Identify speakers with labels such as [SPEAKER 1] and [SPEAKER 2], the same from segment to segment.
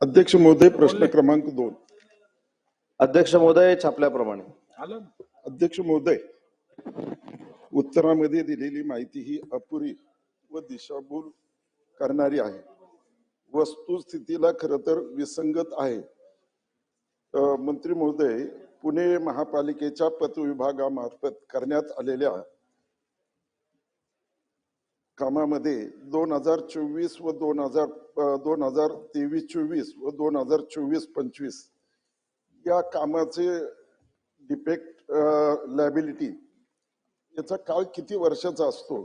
[SPEAKER 1] अध्यक्ष महोदय प्रश्न क्रमांक दोन.
[SPEAKER 2] अध्यक्ष महोदय छापल्याप्रमाणे.
[SPEAKER 3] आलं
[SPEAKER 1] अध्यक्ष महोदय उत्तरामध्ये दिलेली माहिती ही अपुरी व दिशाभूल करणारी आहे. वस्तुस्थितीला खर तर विसंगत आहे. मंत्री महोदय पुणे महापालिकेच्या पतविभागामार्फत करण्यात आलेल्या कामामध्ये दोन हजार चोवीस व दोन हजार दोन हजार तेवीस चोवीस व दोन हजार चोवीस पंचवीस या कामाचे डिफेक्ट लॅबिलिटी याचा काळ किती वर्षाचा असतो?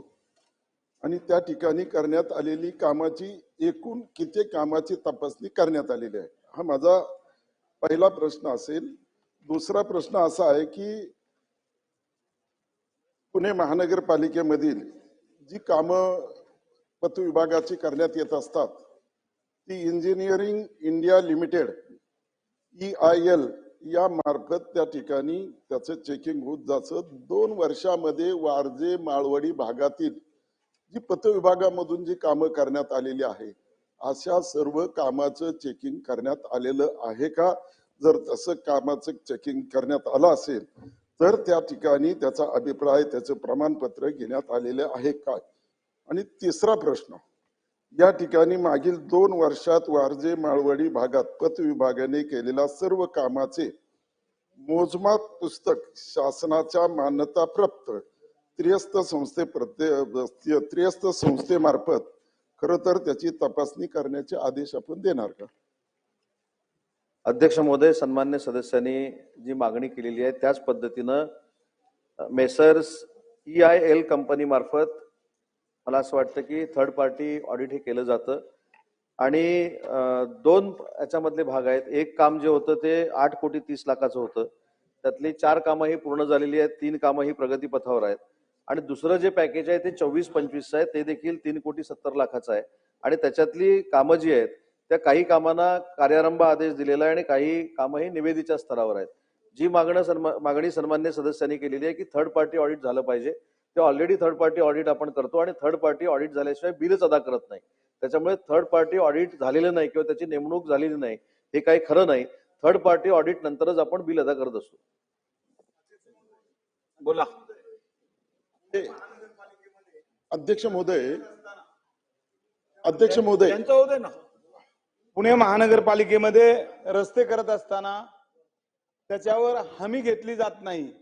[SPEAKER 1] आणि त्या ठिकाणी करण्यात आलेली कामाची एकूण किती कामाची तपासणी करण्यात आलेली आहे? हा माझा पहिला प्रश्न असेल. दुसरा प्रश्न असा आहे की पुणे महानगरपालिकेमधील जी कामं पथ विभागाची करण्यात येत असतात ती engineering India limited E I L या मार्फत त्या ठिकाणी त्याचं चेकिंग होत जाचं दोन वर्षामध्ये वारजे माळवडी भागातील जी पथ विभागामधून जी कामं करण्यात आलेली आहे अशा सर्व कामाचं चेकिंग करण्यात आलेलं आहे का? जर तसं कामाचं चेकिंग करण्यात आलं असेल तर त्या ठिकाणी त्याचा अभिप्राय त्याचं प्रमाणपत्र घेण्यात आलेले आहे का आणि तिसरा प्रश्न या ठिकाणी मागील दोन वर्षात वारजे माळवडी भागात पत विभागाने केलेल्या सर्व कामाचे मोजमाप पुस्तक शासनाच्या मान्यताप्राप्त त्रियस्त संस्थे प्रत्ये त्रियस्त संस्थेमार्फत खर तर त्याची तपासणी करण्याचे आदेश आपण देणार का?
[SPEAKER 2] अध्यक्ष महोदय सन्मान्य सदस्यांनी जी मागणी केलेली आहे त्याच पद्धतीनं messrs E I L company मार्फत मला असं वाटतं की थर्ड पार्टी ऑडिट हे केलं जातं. आणि दोन याच्यामधले भाग आहेत. एक काम जे होतं ते आठ कोटी तीस लाखाचं होतं. त्यातली चार कामं ही पूर्ण झालेली आहेत. तीन कामं ही प्रगतीपथावर आहेत. आणि दुसरं जे पॅकेज आहे ते चोवीस पंचवीस आहे. ते देखील तीन कोटी सत्तर लाखाचं आहे. आणि त्याच्यातली कामं जी आहेत त्या काही कामांना कार्यारंभ आदेश दिलेला आहे आणि काही कामं ही निवेदीच्या स्तरावर आहेत. जी मागणं सन्मा मागणी सन्मान्य सदस्यांनी केलेली आहे की थर्ड पार्टी ऑडिट झालं पाहिजे. ते ऑलरेडी थर्ड पार्टी ऑडिट आपण करतो आणि थर्ड पार्टी ऑडिट झाल्याशिवाय बिलच अदा करत नाही. त्याच्यामुळे थर्ड पार्टी ऑडिट झालेलं नाही किंवा त्याची नेमणूक झालेली नाही हे काही खरं नाही. थर्ड पार्टी ऑडिट नंतरच आपण बिल अदा करत असतो.
[SPEAKER 3] बोला.
[SPEAKER 1] अध्यक्ष महोदय अध्यक्ष महोदय.
[SPEAKER 3] ना.
[SPEAKER 4] पुणे महानगरपालिकेमध्ये रस्ते करत असताना त्याच्यावर हमी घेतली जात नाही.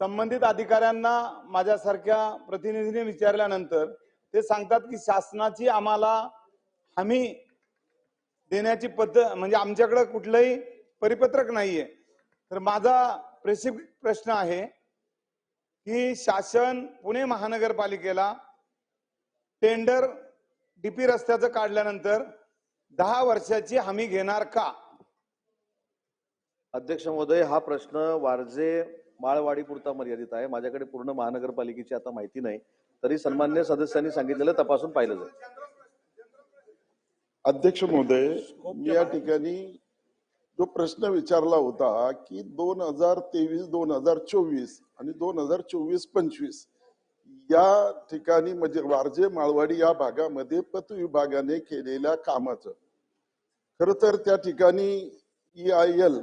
[SPEAKER 4] संबंधित अधिकाऱ्यांना माझ्यासारख्या प्रतिनिधीने विचारल्यानंतर ते सांगतात की शासनाची आम्हाला हमी देण्याची पद्धत म्हणजे आमच्याकडं कुठलंही परिपत्रक नाहीये. तर माझा प्रेसिक प्रश्न आहे की शासन पुणे महानगरपालिकेला टेंडर डीपी रस्त्याचं काढल्यानंतर दहा वर्षाची हमी घेणार का?
[SPEAKER 2] अध्यक्ष महोदय हा प्रश्न वारजे माळवाडी पुरता मर्यादित आहे. माझ्याकडे पूर्ण महानगरपालिकेची आता माहिती नाही. तरी सन्मान्य सदस्यांनी सांगितलेलं तपासून पाहिलं जाईल.
[SPEAKER 1] अध्यक्ष महोदय मी या ठिकाणी जो प्रश्न विचारला होता की दोन हजार तेवीस दोन हजार चोवीस आणि दोन हजार चोवीस पंचवीस या ठिकाणी म्हणजे वारजे माळवाडी या भागामध्ये पत विभागाने केलेल्या कामाचं. खर तर त्या ठिकाणी ई आय एल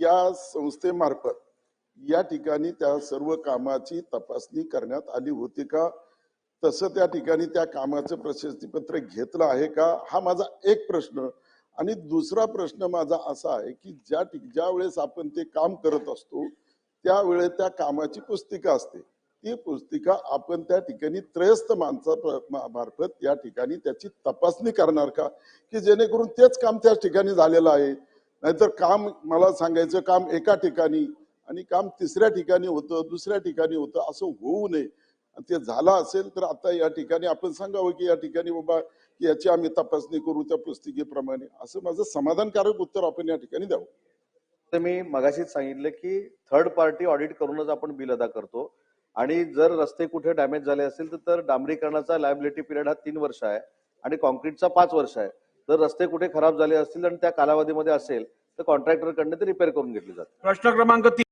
[SPEAKER 1] या संस्थेमार्फत या ठिकाणी त्या सर्व कामाची तपासणी करण्यात आली होती का? तसं त्या ठिकाणी त्या कामाचं प्रशस्तीपत्र घेतलं आहे का? हा माझा एक प्रश्न. आणि दुसरा प्रश्न माझा असा आहे की ज्या ठिक ज्या वेळेस आपण ते काम करत असतो त्यावेळेस त्या कामाची पुस्तिका असते. ती पुस्तिका आपण त्या ठिकाणी त्रयस्थ माणसा मार्फत या ठिकाणी त्याची तपासणी करणार का? की जेणेकरून तेच काम त्याच ठिकाणी झालेलं आहे. नाहीतर काम मला सांगायचं काम एका ठिकाणी आणि काम तिसऱ्या ठिकाणी होतं दुसऱ्या ठिकाणी होतं असं होऊ नये. आणि ते झालं असेल तर आता या ठिकाणी आपण सांगावं की या ठिकाणी बाबा की याची आम्ही तपासणी करू त्या पुस्तिकेप्रमाणे. असं माझं समाधानकारक उत्तर आपण या ठिकाणी द्यावं.
[SPEAKER 2] तर मी मगाशीच सांगितलं की थर्ड पार्टी ऑडिट करूनच आपण बिल अदा करतो. आणि जर रस्ते कुठे डॅमेज झाले असतील तर- डांबरीकरणाचा लायबिलिटी पिरियड हा तीन वर्ष आहे आणि कॉन्क्रीटचा पाच वर्ष आहे. जर रस्ते कुठे खराब झाले असतील आणि त्या कालावधीमध्ये असेल तर कॉन्ट्रॅक्टरकडनं ते रिपेअर करून घेतले जाते.
[SPEAKER 3] प्रश्न क्रमांक तीन.